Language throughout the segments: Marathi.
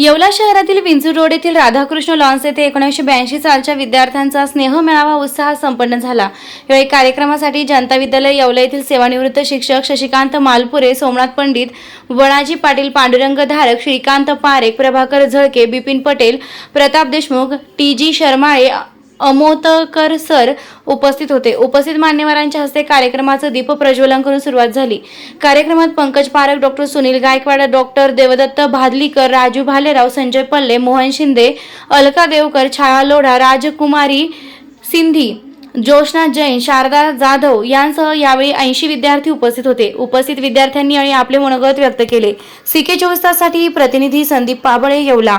येवला शहरातील विंचूर रोड येथील राधाकृष्ण लॉन्स येथे एकोणीसशे ब्याऐंशी सालच्या विद्यार्थ्यांचा स्नेह मेळावा उत्साहात संपन्न झाला. यावेळी कार्यक्रमासाठी जनता विद्यालय येवला येथील सेवानिवृत्त शिक्षक Shashikant Malpure Somnath Pandit Vanaji Patil Pandurang Dharak Shrikant Parekh Prabhakar Zalke Bipin Patel Pratap Deshmukh T G Sharmale Amotkar sir उपस्थित होते. उपस्थित मान्यवरांच्या हस्ते कार्यक्रमाचं दीप प्रज्वलन करून सुरुवात झाली. कार्यक्रमात पंकज पारख डॉक्टर सुनील गायकवाड डॉक्टर देवदत्त भादलीकर राजू भालेराव संजय पल्ले मोहन शिंदे अलका देवकर छाया लोढा राजकुमारी सिंधी जोशना जैन शारदा जाधव यांसह यावेळी ऐंशी विद्यार्थी उपस्थित होते. उपस्थित विद्यार्थ्यांनी आणि आपले मनोगत व्यक्त केले. सीके चोवीस तासाठी प्रतिनिधी संदीप पाबळे येवला.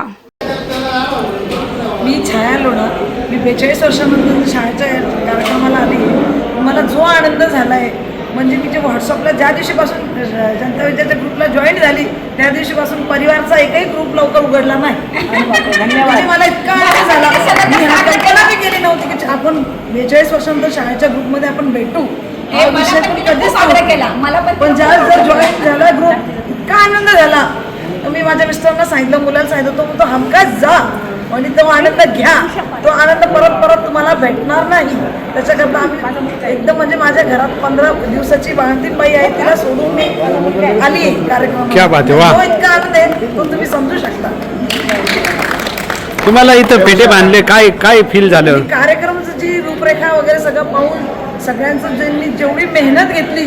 मी छाया लोढा मी बेचाळीस वर्षानंतर शाळेच्या कार्यक्रमाला आली. मला जो आनंद झाला आहे म्हणजे मी जे व्हॉट्सअपला ज्या दिवशीपासून जनता विद्याच्या ग्रुपला जॉईन झाली त्या दिवशीपासून परिवारचा एकही ग्रुप लवकर उघडला नाही. म्हणजे मला इतका आनंद झाला. मी हा कल्पना बी केली नव्हती की आपण बेचाळीस वर्षानंतर शाळेच्या ग्रुपमध्ये आपण भेटू. हा मी कधीच केला. मला पण ज्या जर जॉईन झाला ग्रुप इतका आनंद झाला तर मी माझ्या मिस्टरांना सांगितलं मुलाला सांगितलं तो म्हणतो हमकाच जा. आणि तो आनंद घ्या. तो आनंद परत परत तुम्हाला भेटणार नाही. त्याच्याकरता आम्ही एकदम म्हणजे माझ्या घरात पंधरा दिवसाची बाळंतीण बाई आहे तिला सोडून मी आली कार्यक्रम. तो इतका आनंद आहे तो तुम्ही समजू शकता. तुम्हाला इथं पेटे बांधले काय काय फील झालं? कार्यक्रमाची जी रूपरेखा वगैरे सगळं पाहून सगळ्यांचं ज्यांनी जेवढी मेहनत घेतली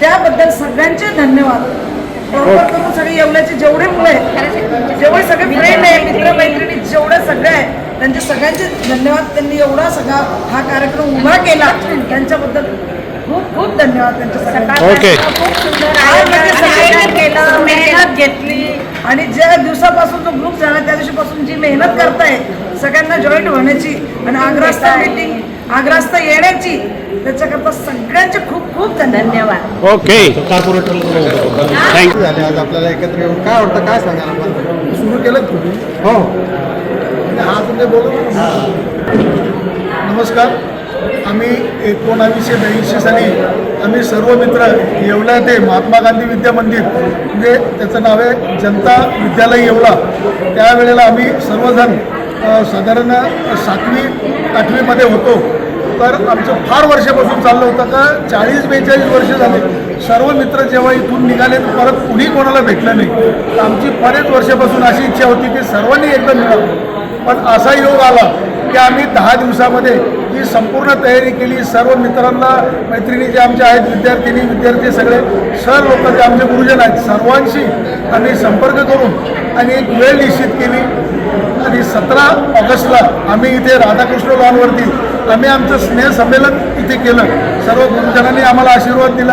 त्याबद्दल सगळ्यांचे धन्यवाद. बरोबर करून सगळे येवल्याचे जेवढे मुलं आहेत जेवढे सगळे फ्रेंड आहे मित्र मैत्रिणी जेवढे सगळे आहे त्यांचे सगळ्यांचे धन्यवाद त्यांनी एवढा सगळा हा कार्यक्रम उभा केला. त्यांच्याबद्दल खूप खूप धन्यवाद त्यांच्या सगळ्यांचे. ओके. खूप सुंदर आज म्हणजे सगळ्यांनी मेहनत घेतली. आणि ज्या दिवसापासून जो ग्रुप झाला त्या दिवशीपासून जी मेहनत करताय सगळ्यांना जॉईन होण्याची आणि आग्रास्त मीटिंग आग्रास्त येण्याची त्याच्याकरता सगळ्यांचे खूप खूप धन्यवाद. ओके. थँक्यू झाले आज आपल्याला एकत्र येऊन. काय वाटतं काय सांगाल आपण? सुरू केलं तुम्ही? हो. हा तुम्ही बोलू नमस्कार. आम्ही एकोणावीसशे ब्याऐंशी साली आम्ही सर्व मित्र येवला ते महात्मा गांधी विद्या मंदिर. म्हणजे त्याचं नाव आहे जनता विद्यालय येवला. त्यावेळेला आम्ही सर्वजण साधारण सातवी आठवीमध्ये होतो. तर आमचं फार वर्षापासून चाललं होतं का? चाळीस बेचाळीस वर्ष झाले. सर्व मित्र जेव्हा इथून निघाले तर परत कुणी कोणाला भेटलं नाही. तर आमची बरेच वर्षापासून अशी इच्छा होती की सर्वांनी एकदम मिळावं. पण असा योग आला की आम्ही दहा दिवसामध्ये ही संपूर्ण तयारी केली. सर्व मित्रांना मैत्रिणी जे आमच्या आहेत विद्यार्थिनी विद्यार्थी सगळे सर लोक जे आमचे गुरुजन आहेत सर्वांशी आम्ही संपर्क करून आणि एक वेळ निश्चित केली. आणि सतरा ऑगस्टला आम्ही इथे राधाकृष्ण लॉनवरती आम्ही आमचं स्नेह संमेलन इथे केलं. सर्व गुरुजनांनी आम्हाला आशीर्वाद दिला.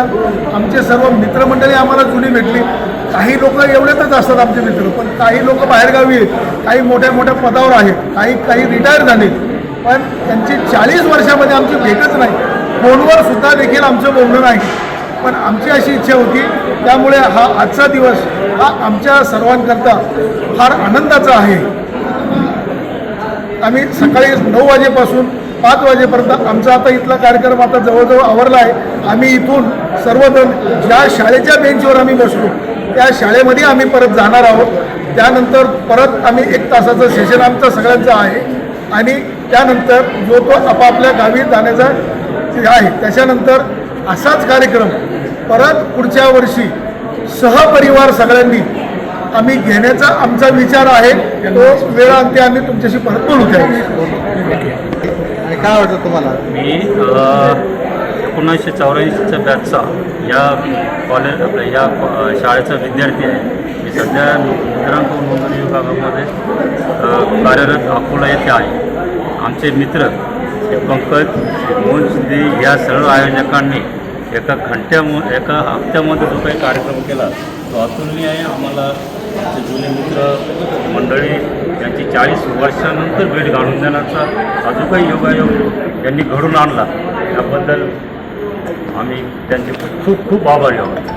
आमचे सर्व मित्रमंडळी आम्हाला जुनी भेटली. काही लोक एवढेच असतात आमचे मित्र पण काही लोक बाहेरगावी आहेत. काही मोठ्या मोठ्या पदावर आहेत. काही काही रिटायर झाले पण त्यांची चाळीस वर्षामध्ये आमची भेटच नाही. फोनवर सुद्धा देखील आमचं बोलणं नाही. पण आमची अशी इच्छा होती त्यामुळे हा आजचा दिवस हा आमच्या सर्वांकरता फार आनंदाचा आहे. आम्ही सकाळी नऊ वाजेपासून पाच वाजेपर्यंत आमचा आता इथला कार्यक्रम आता जवळजवळ आवरला आहे. आम्ही इथून सर्वजण ज्या शाळेच्या बेंचवर आम्ही बसलो. त्या शाळेमध्ये आम्ही परत जाणार आहोत. त्यानंतर परत आम्ही एक तासाचं सेशन आमचं सगळ्यांचं आहे. आणि त्यानंतर जो तो आपापल्या गावी जाण्याचा आहे त्याच्यानंतर असाच कार्यक्रम. परत पुढच्या वर्षी सहपरिवार सगळ्यांनी आम्ही घेण्याचा आमचा विचार आहे. तो वेळांती आम्ही तुमच्याशी परत बोलू. द्या काय वाटतं तुम्हाला? मी एकोणीसशे चौऱ्याऐंशीच्या बॅचचा या कॉलेज आपल्या या शाळेचा विद्यार्थी आहे. मी सध्या मित्रांकडून नोंदणी विभागामध्ये कार्यरत अकोला येथे आहे. आमचे मित्र हे पंकज मोहन शिंदे या सर्व आयोजकांनी एका घंट्याम एका हप्त्यामध्ये जो काही कार्यक्रम केला तो अतुलनीय आहे. आम्हाला आमचे जुने मित्र मंडळी त्यांची चाळीस वर्षानंतर भेट घालून देण्याचा हा जो काही योगायोग त्यांनी घडून आणला. त्याबद्दल आम्ही त्यांचे खूप खूप आभारी आहोत.